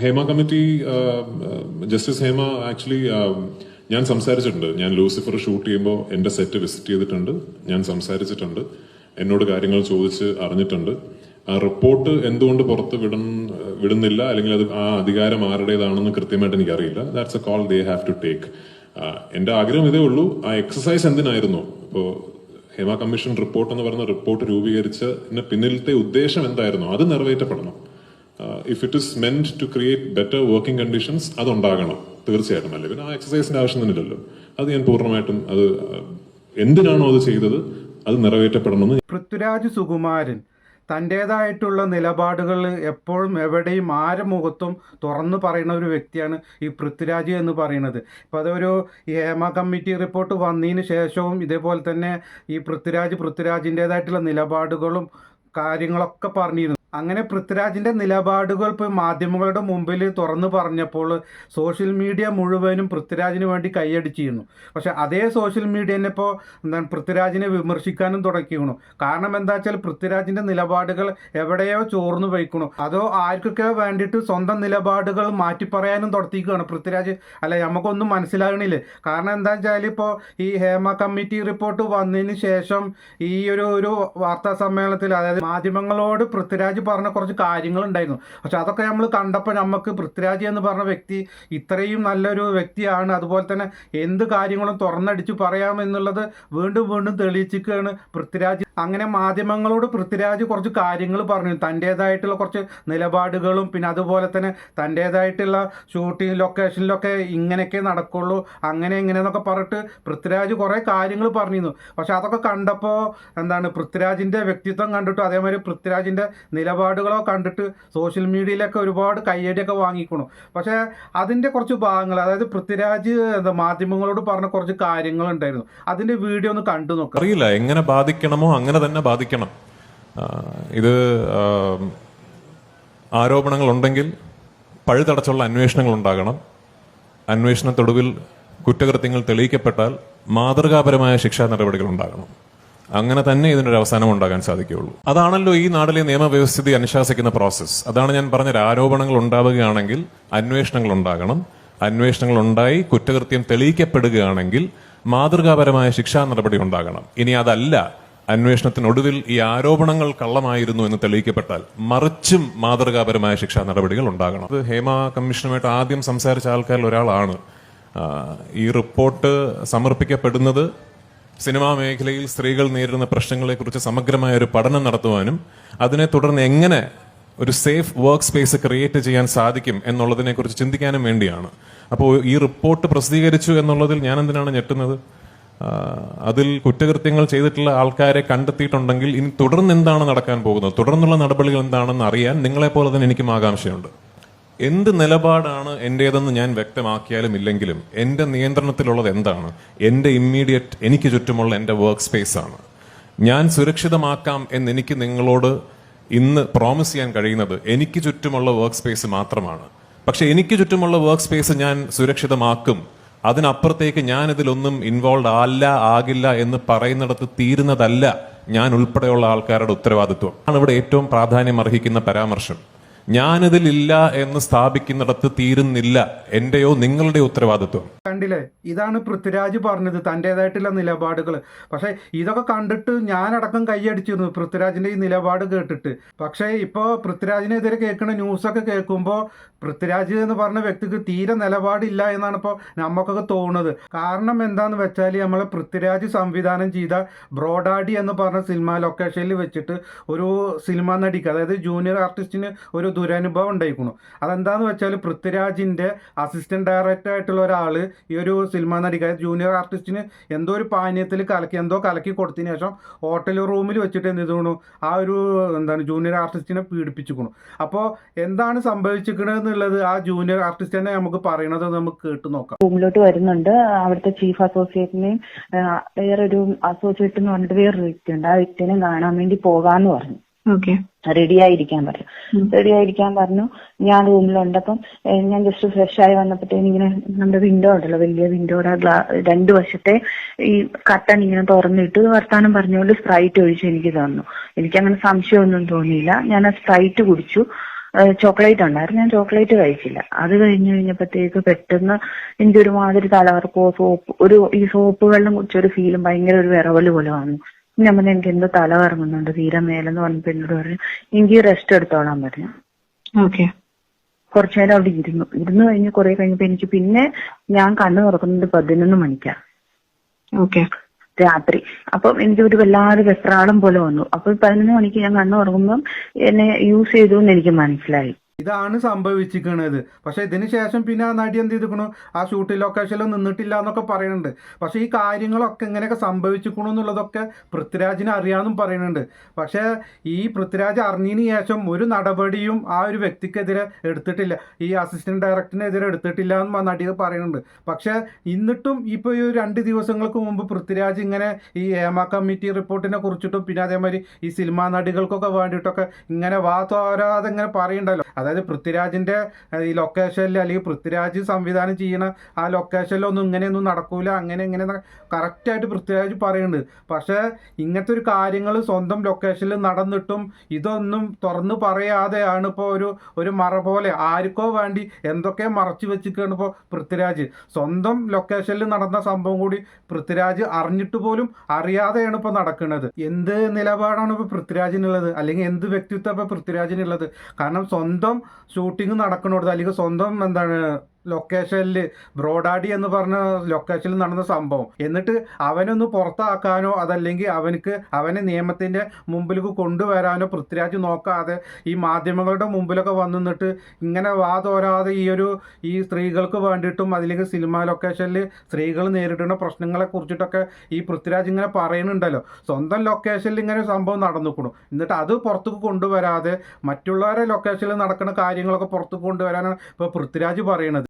Hema committee justice Hema actually ഞാൻ സംസാരിച്ചിട്ടുണ്ട്. ഞാൻ ലൂസിഫർ ഷൂട്ട് ചെയ്യുമ്പോൾ എന്റെ സെറ്റ് വിസിറ്റ് ചെയ്തിട്ടുണ്ട്. ഞാൻ സംസാരിച്ചിട്ടുണ്ട്. എന്നോട് കാര്യങ്ങൾ ചോദിച്ച് അറിഞ്ഞിട്ടുണ്ട്. ആ റിപ്പോർട്ട് എന്തുകൊണ്ട് പുറത്ത് വിട വിടുന്നില്ല? അല്ലെങ്കിൽ അത് ആ അധികാരം ആരുടേതാണെന്ന് കൃത്യമായിട്ട് എനിക്ക് അറിയില്ല that's a call they have to take എന്റെ ആഗ്രഹം ഇതേ ഉള്ളൂ. ആ എക്സസൈസ് എന്തിനായിരുന്നു? ഇപ്പോ ഹേമ കമ്മീഷൻ റിപ്പോർട്ട് എന്ന് പറയുന്ന റിപ്പോർട്ട് രൂപീകരിച്ച പിന്നിലത്തെ ഉദ്ദേശം എന്തായിരുന്നു? അത് നിറവേറ്റപ്പെടണം. If it is meant to create better working conditions അതുണ്ടാകണം. തീർച്ചയായിട്ടും. അല്ലേ? പിന്നെ ആ എക്സസൈസിന്റെ ആവശ്യം തന്നെ ഇല്ലല്ലോ. അത് ഞാൻ പൂർണമായിട്ടും അത് എന്തിനാണോ അത് ചെയ്തത്? അത് നിറവേറ്റപ്പെടണമെന്ന് പൃഥ്വിരാജ് സുകുമാരൻ തന്റേതായിട്ടുള്ള നിലപാടുകൾ എപ്പോഴും എവിടെയും ആരെ മുഖത്തും തുറന്നു പറയുന്ന ഒരു വ്യക്തിയാണ് ഈ പൃഥ്വിരാജ് എന്ന് പറയുന്നത്. ഇപ്പോൾ അതൊരു ഹേമ കമ്മിറ്റി റിപ്പോർട്ട് വന്നതിന് ശേഷവും ഇതേപോലെ തന്നെ ഈ പൃഥ്വിരാജ് പൃഥ്വിരാജിന്റേതായിട്ടുള്ള നിലപാടുകളും കാര്യങ്ങളൊക്കെ പറഞ്ഞിരുന്നു. അങ്ങനെ പൃഥ്വിരാജിന്റെ നിലപാടുകൾ ഇപ്പോൾ മാധ്യമങ്ങളുടെ മുമ്പിൽ തുറന്നു പറഞ്ഞപ്പോൾ സോഷ്യൽ മീഡിയ മുഴുവനും പൃഥ്വിരാജിന് വേണ്ടി കൈയടിച്ചിരുന്നു. പക്ഷേ അതേ സോഷ്യൽ മീഡിയ തന്നെ ഇപ്പോൾ എന്താണ് പൃഥ്വിരാജിനെ വിമർശിക്കാനും തുടങ്ങിയിരുന്നു കാരണം എന്താ വെച്ചാൽ പൃഥ്വിരാജിന്റെ നിലപാടുകൾ എവിടെയോ ചോർന്നു വയ്ക്കണു അതോ ആർക്കൊക്കെ വേണ്ടിയിട്ട് സ്വന്തം നിലപാടുകൾ മാറ്റി പറയാനും തുടത്തിക്കുകയാണ് പൃഥ്വിരാജ്. അല്ല നമുക്കൊന്നും മനസ്സിലാകണില്ലേ. കാരണം എന്താ വെച്ചാൽ ഇപ്പോൾ ഈ ഹേമ കമ്മിറ്റി റിപ്പോർട്ട് വന്നതിന് ശേഷം ഈ ഒരു ഒരു വാർത്താ സമ്മേളനത്തിൽ അതായത് മാധ്യമങ്ങളോട് പൃഥ്വിരാജ് പറഞ്ഞ കുറച്ച് കാര്യങ്ങളുണ്ടായിരുന്നു. പക്ഷെ അതൊക്കെ നമ്മൾ കണ്ടപ്പോൾ നമുക്ക് പൃഥ്വിരാജ് എന്ന് പറഞ്ഞ വ്യക്തി ഇത്രയും നല്ലൊരു വ്യക്തിയാണ്. അതുപോലെ തന്നെ എന്ത് കാര്യങ്ങളും തുറന്നടിച്ച് പറയാമെന്നുള്ളത് വീണ്ടും വീണ്ടും തെളിയിച്ചിരിക്കുകയാണ് പൃഥ്വിരാജ്. അങ്ങനെ മാധ്യമങ്ങളോട് പൃഥ്വിരാജ് കുറച്ച് കാര്യങ്ങൾ പറഞ്ഞു. തന്റേതായിട്ടുള്ള കുറച്ച് നിലപാടുകളും പിന്നെ അതുപോലെ തന്നെ തന്റേതായിട്ടുള്ള ഷൂട്ടിംഗ് ലൊക്കേഷനിലൊക്കെ ഇങ്ങനെയൊക്കെ നടക്കുള്ളൂ അങ്ങനെ ഇങ്ങനെയെന്നൊക്കെ പറഞ്ഞിട്ട് പൃഥ്വിരാജ് കുറേ കാര്യങ്ങൾ പറഞ്ഞിരുന്നു. പക്ഷെ അതൊക്കെ കണ്ടപ്പോൾ എന്താണ് പൃഥ്വിരാജിന്റെ വ്യക്തിത്വം കണ്ടിട്ട് അതേമാതിരി പൃഥ്വിരാജിന്റെ നിലപാടുകളോ കണ്ടിട്ട് സോഷ്യൽ മീഡിയയിലൊക്കെ ഒരുപാട് കയ്യടിയൊക്കെ വാങ്ങിക്കണു. പക്ഷേ അതിന്റെ കുറച്ച് ഭാഗങ്ങൾ അതായത് പൃഥ്വിരാജ് എന്താ മാധ്യമങ്ങളോട് പറഞ്ഞ കുറച്ച് കാര്യങ്ങളുണ്ടായിരുന്നു. അതിന്റെ വീഡിയോ ഒന്ന് കണ്ടു നോക്കാം. അറിയില്ല എങ്ങനെ ബാധിക്കണമോ അങ്ങനെ തന്നെ ബാധിക്കണം. ഇത് ആരോപണങ്ങളുണ്ടെങ്കിൽ പഴുതടച്ചുള്ള അന്വേഷണങ്ങൾ ഉണ്ടാകണം അന്വേഷണത്തൊടുവിൽ കുറ്റകൃത്യങ്ങൾ തെളിയിക്കപ്പെട്ടാൽ മാതൃകാപരമായ ശിക്ഷാ നടപടികൾ ഉണ്ടാകണം അങ്ങനെ തന്നെ ഇതിനൊരു അവസാനം ഉണ്ടാകാൻ സാധിക്കുകയുള്ളൂ. അതാണല്ലോ ഈ നാട്ടിലെ നിയമവ്യവസ്ഥിതി അനുശാസിക്കുന്ന പ്രോസസ്സ് അതാണ് ഞാൻ പറഞ്ഞ ആരോപണങ്ങൾ ഉണ്ടാവുകയാണെങ്കിൽ അന്വേഷണങ്ങൾ ഉണ്ടാകണം അന്വേഷണങ്ങൾ ഉണ്ടായി കുറ്റകൃത്യം തെളിയിക്കപ്പെടുകയാണെങ്കിൽ മാതൃകാപരമായ ശിക്ഷാ നടപടി ഉണ്ടാകണം ഇനി അതല്ല. അന്വേഷണത്തിനൊടുവിൽ ഈ ആരോപണങ്ങൾ കള്ളമായിരുന്നു എന്ന് തെളിയിക്കപ്പെട്ടാൽ മറിച്ചും മാതൃകാപരമായ ശിക്ഷാ നടപടികൾ ഉണ്ടാകണം. അത് ഹേമ കമ്മീഷനുമായിട്ട് ആദ്യം സംസാരിച്ച ആൾക്കാരിൽ ഒരാളാണ്. ഈ റിപ്പോർട്ട് സമർപ്പിക്കപ്പെടുന്നത് സിനിമാ മേഖലയിൽ സ്ത്രീകൾ നേരിടുന്ന പ്രശ്നങ്ങളെക്കുറിച്ച് സമഗ്രമായ ഒരു പഠനം നടത്തുവാനും അതിനെ തുടർന്ന് എങ്ങനെ ഒരു സേഫ് വർക്ക് സ്പേസ് ക്രിയേറ്റ് ചെയ്യാൻ സാധിക്കും എന്നുള്ളതിനെക്കുറിച്ച് ചിന്തിക്കാനും വേണ്ടിയാണ്. അപ്പോൾ ഈ റിപ്പോർട്ട് പ്രസിദ്ധീകരിച്ചു എന്നുള്ളതിൽ ഞാൻ എന്തിനാണ് ഞെട്ടുന്നത്? അതിൽ കുറ്റകൃത്യങ്ങൾ ചെയ്തിട്ടുള്ള ആൾക്കാരെ കണ്ടെത്തിയിട്ടുണ്ടെങ്കിൽ ഇനി തുടർന്ന് എന്താണ് നടക്കാൻ പോകുന്നത്? തുടർന്നുള്ള നടപടികൾ എന്താണെന്ന് അറിയാൻ നിങ്ങളെപ്പോലെ തന്നെ എനിക്കും ആകാംക്ഷയുണ്ട്. എന്ത് നിലപാടാണ് എന്റേതെന്ന് ഞാൻ വ്യക്തമാക്കിയാലും ഇല്ലെങ്കിലും എന്റെ നിയന്ത്രണത്തിലുള്ളത് എന്താണ്? എന്റെ ഇമ്മീഡിയറ്റ് എനിക്ക് ചുറ്റുമുള്ള എന്റെ വർക്ക് സ്പേസ് ആണ്. ഞാൻ സുരക്ഷിതമാക്കാം എന്ന് എനിക്ക് നിങ്ങളോട് ഇന്ന് പ്രോമിസ് ചെയ്യാൻ കഴിയുന്നത് എനിക്ക് ചുറ്റുമുള്ള വർക്ക് സ്പേസ് മാത്രമാണ്. പക്ഷേ എനിക്ക് ചുറ്റുമുള്ള വർക്ക് സ്പേസ് ഞാൻ സുരക്ഷിതമാക്കും. അതിനപ്പുറത്തേക്ക് ഞാൻ ഇതിലൊന്നും ഇൻവോൾവ് അല്ല ആകില്ല എന്ന് പറയുന്നിടത്ത് തീരുന്നതല്ല ഞാൻ ഉൾപ്പെടെയുള്ള ആൾക്കാരുടെ ഉത്തരവാദിത്വം. ആണ് ഇവിടെ ഏറ്റവും പ്രാധാന്യം അർഹിക്കുന്ന പരാമർശം. ഞാനിതിലില്ല എന്ന് സ്ഥാപിക്കുന്നിടത്ത് തീരുന്നില്ല. എന്റെയോ നിങ്ങളുടെ ഉത്തരവാദിത്വം. കണ്ടില്ലേ? ഇതാണ് പൃഥ്വിരാജ് പറഞ്ഞത് തന്റെതായിട്ടുള്ള നിലപാടുകൾ. പക്ഷേ ഇതൊക്കെ കണ്ടിട്ട് ഞാനടക്കം കൈയടിച്ചിരുന്നു പൃഥ്വിരാജിന്റെ ഈ നിലപാട് കേട്ടിട്ട്. പക്ഷേ ഇപ്പോൾ പൃഥ്വിരാജിനെതിരെ കേൾക്കുന്ന ന്യൂസൊക്കെ കേൾക്കുമ്പോൾ പൃഥ്വിരാജ് എന്ന് പറഞ്ഞ വ്യക്തിക്ക് തീരെ നിലപാടില്ല എന്നാണ് ഇപ്പോൾ നമുക്കൊക്കെ തോന്നുന്നത്. കാരണം എന്താന്ന് വെച്ചാൽ നമ്മളെ പൃഥ്വിരാജ് സംവിധാനം ചെയ്ത ബ്രോഡാഡി എന്ന് പറഞ്ഞ സിനിമ ലൊക്കേഷനിൽ വെച്ചിട്ട് ഒരു സിനിമ നടിക്ക് അതായത് ജൂനിയർ ആർട്ടിസ്റ്റിന് ഒരു ദുരനുഭവം ഉണ്ടായിരിക്കുന്നു അതെന്താന്ന് വെച്ചാൽ പൃഥ്വിരാജിന്റെ അസിസ്റ്റന്റ് ഡയറക്ടർ ആയിട്ടുള്ള ഒരാൾ ഈ ഒരു സിനിമ നടിക ജൂനിയർ ആർട്ടിസ്റ്റിന് എന്തോ ഒരു പാനീയത്തിൽ കലക്കി എന്തോ കലക്കി കൊടുത്തതിന് ശേഷം ഹോട്ടൽ റൂമിൽ വെച്ചിട്ട് എന്ത് ചെയ്തു ആ ഒരു എന്താണ് ജൂനിയർ ആർട്ടിസ്റ്റിനെ പീഡിപ്പിച്ചിരിക്കുന്നു അപ്പോൾ എന്താണ് സംഭവിച്ചിരിക്കുന്നത് എന്നുള്ളത് ആ ജൂനിയർ ആർട്ടിസ്റ്റ് തന്നെ നമുക്ക് പറയണത് നമുക്ക് കേട്ട് നോക്കാം. റൂമിലോട്ട് വരുന്നുണ്ട്. അവിടുത്തെ ചീഫ് അസോസിയേറ്റിനെയും വേറൊരു അസോസിയേറ്റ് എന്ന് പറഞ്ഞിട്ട് വേറൊരു വ്യക്തിയുണ്ട്. ആ വ്യക്തിനെ കാണാൻ വേണ്ടി പോകാന്ന് പറഞ്ഞു. റെഡി ആയിരിക്കാൻ പറഞ്ഞു. റെഡി ആയിരിക്കാൻ പറഞ്ഞു. ഞാൻ റൂമിലുണ്ട് അപ്പം ഞാൻ ജസ്റ്റ് ഫ്രഷ് ആയി വന്നപ്പോഴത്തേന് ഇങ്ങനെ നമ്മുടെ വിൻഡോ ഉണ്ടല്ലോ വലിയ വിൻഡോയുടെ ഗ്ലാ രണ്ടു വശത്തെ ഈ കട്ടൺ ഇങ്ങനെ തുറന്നിട്ട് വർത്താനം പറഞ്ഞുകൊണ്ട് സ്പ്രൈറ്റ് ഒഴിച്ച് എനിക്ക് തന്നു. എനിക്ക് എനിക്കങ്ങനെ സംശയമൊന്നും തോന്നിയില്ല. ഞാൻ ആ സ്പ്രൈറ്റ് കുടിച്ചു. ചോക്ലേറ്റ് ഉണ്ടായിരുന്നു. ഞാൻ ചോക്ലേറ്റ് കഴിച്ചില്ല. അത് കഴിഞ്ഞു കഴിഞ്ഞപ്പോഴത്തേക്ക് പെട്ടെന്ന് എനിക്ക് ഒരുമാതിരി തലവർക്കോ സോപ്പ് ഒരു ഈ സോപ്പ് വെള്ളം കുടിച്ചൊരു ഫീലും ഭയങ്കര ഒരു വിറവൽ പോലെ വന്നു. ഞാൻ പറഞ്ഞു എനിക്ക് എന്തോ തല കറങ്ങുന്നുണ്ട് തീരെ മേലെന്ന് പറഞ്ഞ എന്നോട് പറഞ്ഞു എനിക്ക് റെസ്റ്റ് എടുത്തോളാൻ പറഞ്ഞു ഓക്കെ. കുറച്ചു നേരം അവിടെ ഇരുന്നു. ഇരുന്നു കഴിഞ്ഞ് കുറെ കഴിഞ്ഞപ്പോ എനിക്ക് പിന്നെ ഞാൻ കണ്ണു തുറക്കുന്നത് പതിനൊന്ന് മണിക്കാണ് ഓക്കെ. രാത്രി. അപ്പം എനിക്ക് ഒരു വല്ലാതെ വെപ്രാളം പോലെ വന്നു. അപ്പൊ പതിനൊന്ന് മണിക്ക് ഞാൻ കണ്ണു തുറക്കുമ്പം എന്നെ യൂസ് ചെയ്തു എന്ന് എനിക്ക് മനസ്സിലായി. ഇതാണ് സംഭവിച്ചിരിക്കുന്നത് പക്ഷേ ഇതിന് ശേഷം പിന്നെ ആ നടി എന്ത് ചെയ്തിരിക്കണു? ആ ഷൂട്ടിംഗ് ലൊക്കേഷനിൽ നിന്നിട്ടില്ല എന്നൊക്കെ പറയുന്നുണ്ട്. പക്ഷേ ഈ കാര്യങ്ങളൊക്കെ എങ്ങനെയൊക്കെ സംഭവിച്ചിരിക്കണു എന്നുള്ളതൊക്കെ പൃഥ്വിരാജിന് അറിയാമെന്നും പറയുന്നുണ്ട്. പക്ഷേ ഈ പൃഥ്വിരാജ് അറിഞ്ഞതിന് ശേഷം ഒരു നടപടിയും ആ ഒരു വ്യക്തിക്കെതിരെ എടുത്തിട്ടില്ല. ഈ അസിസ്റ്റന്റ് ഡയറക്ടറിനെതിരെ എടുത്തിട്ടില്ല എന്നും ആ നടി പറയുന്നുണ്ട്. പക്ഷേ എന്നിട്ടും ഇപ്പോൾ ഈ രണ്ട് ദിവസങ്ങൾക്ക് മുമ്പ് പൃഥ്വിരാജ് ഇങ്ങനെ ഈ ഏമ കമ്മിറ്റി റിപ്പോർട്ടിനെ കുറിച്ചിട്ടും പിന്നെ അതേമാതിരി ഈ സിനിമാ നടികൾക്കൊക്കെ വേണ്ടിയിട്ടൊക്കെ ഇങ്ങനെ വാ തോരാതെ ഇങ്ങനെ പറയുന്നുണ്ടല്ലോ. അതായത് പൃഥ്വിരാജിന്റെ ഈ ലൊക്കേഷനിൽ അല്ലെങ്കിൽ പൃഥ്വിരാജ് സംവിധാനം ചെയ്യണ ആ ലൊക്കേഷനിലൊന്നും ഇങ്ങനെയൊന്നും നടക്കൂല. അങ്ങനെ ഇങ്ങനെ കറക്റ്റായിട്ട് പൃഥ്വിരാജ് പറയുന്നുണ്ട് പക്ഷേ ഇങ്ങനത്തെ ഒരു കാര്യങ്ങൾ സ്വന്തം ലൊക്കേഷനിൽ നടന്നിട്ടും ഇതൊന്നും തുറന്നു പറയാതെയാണ് ഇപ്പോൾ ഒരു ഒരു മറ പോലെ ആർക്കോ വേണ്ടി എന്തൊക്കെ മറച്ചു വെച്ചിരിക്കുകയാണ് ഇപ്പോൾ പൃഥ്വിരാജ്. സ്വന്തം ലൊക്കേഷനിൽ നടന്ന സംഭവം കൂടി പൃഥ്വിരാജ് അറിഞ്ഞിട്ട് പോലും അറിയാതെയാണ് ഇപ്പോൾ നടക്കുന്നത് എന്ത് നിലപാടാണ് ഇപ്പോൾ പൃഥ്വിരാജിനുള്ളത്? അല്ലെങ്കിൽ എന്ത് വ്യക്തിത്വം ഇപ്പോൾ പൃഥ്വിരാജിനുള്ളത്? കാരണം സ്വന്തം ഷൂട്ടിംഗ് നടക്കുന്നിടത്ത് അല്ലെങ്കിൽ സ്വന്തം എന്താണ് ലൊക്കേഷനിൽ ബ്രോഡാഡി എന്ന് പറഞ്ഞ ലൊക്കേഷനിൽ നടന്ന സംഭവം. എന്നിട്ട് അവനൊന്ന് പുറത്താക്കാനോ അതല്ലെങ്കിൽ അവനക്ക് അവനെ നിയമത്തിന്റെ മുമ്പിലേക്ക് കൊണ്ടുവരാനോ പൃഥ്വിരാജ് നോക്കാതെ ഈ മാധ്യമങ്ങളുടെ മുമ്പിലൊക്കെ വന്നു നിന്നിട്ട് ഇങ്ങനെ വാതോരാതെ ഈ ഒരു ഈ സ്ത്രീകൾക്ക് വേണ്ടിയിട്ടും അതിലേക്ക് സിനിമ ലൊക്കേഷനിൽ സ്ത്രീകൾ നേരിടുന്ന പ്രശ്നങ്ങളെ കുറിച്ചിട്ടൊക്കെ ഈ പൃഥ്വിരാജ് ഇങ്ങനെ പറയുന്നുണ്ടല്ലോ. സ്വന്തം ലൊക്കേഷനിൽ ഇങ്ങനെ സംഭവം നടന്നിക്കണു എന്നിട്ട് അത് പുറത്തേക്ക് കൊണ്ടുവരാതെ മറ്റുള്ളവരെ ലൊക്കേഷനിൽ നടക്കുന്ന കാര്യങ്ങളൊക്കെ പുറത്തേക്ക് കൊണ്ടുവരാനാണ് ഇപ്പോൾ പൃഥ്വിരാജ് പറയുന്നത്.